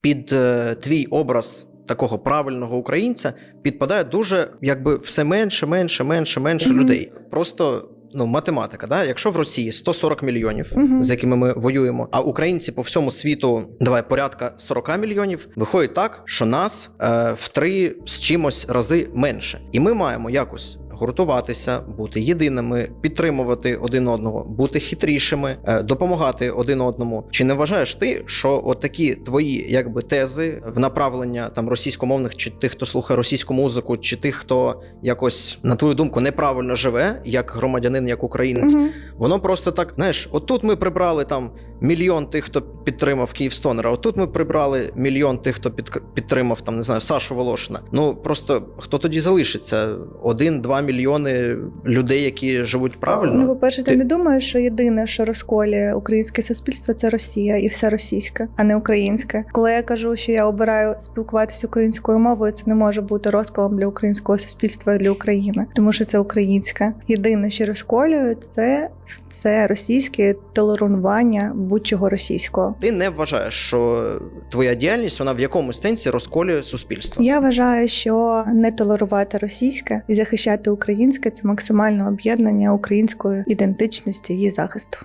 під е, твій образ такого правильного українця підпадає дуже якби все менше, менше, менше, менше Мгм. людей. Просто. Ну, математика, да? Якщо в Росії 140 мільйонів, Мгм. з якими ми воюємо, а українці по всьому світу давай порядка 40 мільйонів, виходить так, що нас е, в три з чимось рази менше, і ми маємо якось гуртуватися, бути єдиними, підтримувати один одного, бути хитрішими, е, допомагати один одному. Чи не вважаєш ти, що от такі твої якби тези в направлення там російськомовних, чи тих, хто слухає російську музику, чи тих, хто якось на твою думку неправильно живе, як громадянин, як українець, Мгм. Воно просто так, знаєш, отут ми прибрали там мільйон тих, хто підтримав Київстонера, отут ми прибрали мільйон тих, хто під, підтримав там, не знаю, Сашу Волошина. Ну просто хто тоді залишиться? Один-два мільйони людей, які живуть правильно. Ну, по-перше, ти Ти- не думаєш, що єдине, що розколює українське суспільство, це Росія і все російське, а не українське. Коли я кажу, що я обираю спілкуватися українською мовою, це не може бути розколом для українського суспільства і для України, тому що це українське. Єдине, що розколює, це, це російське толерування будь-чого російського. Ти не вважаєш, що твоя діяльність вона в якомусь сенсі розколює суспільство. Я вважаю, що не толерувати російське і захищати українське це максимальне об'єднання української ідентичності і захисту.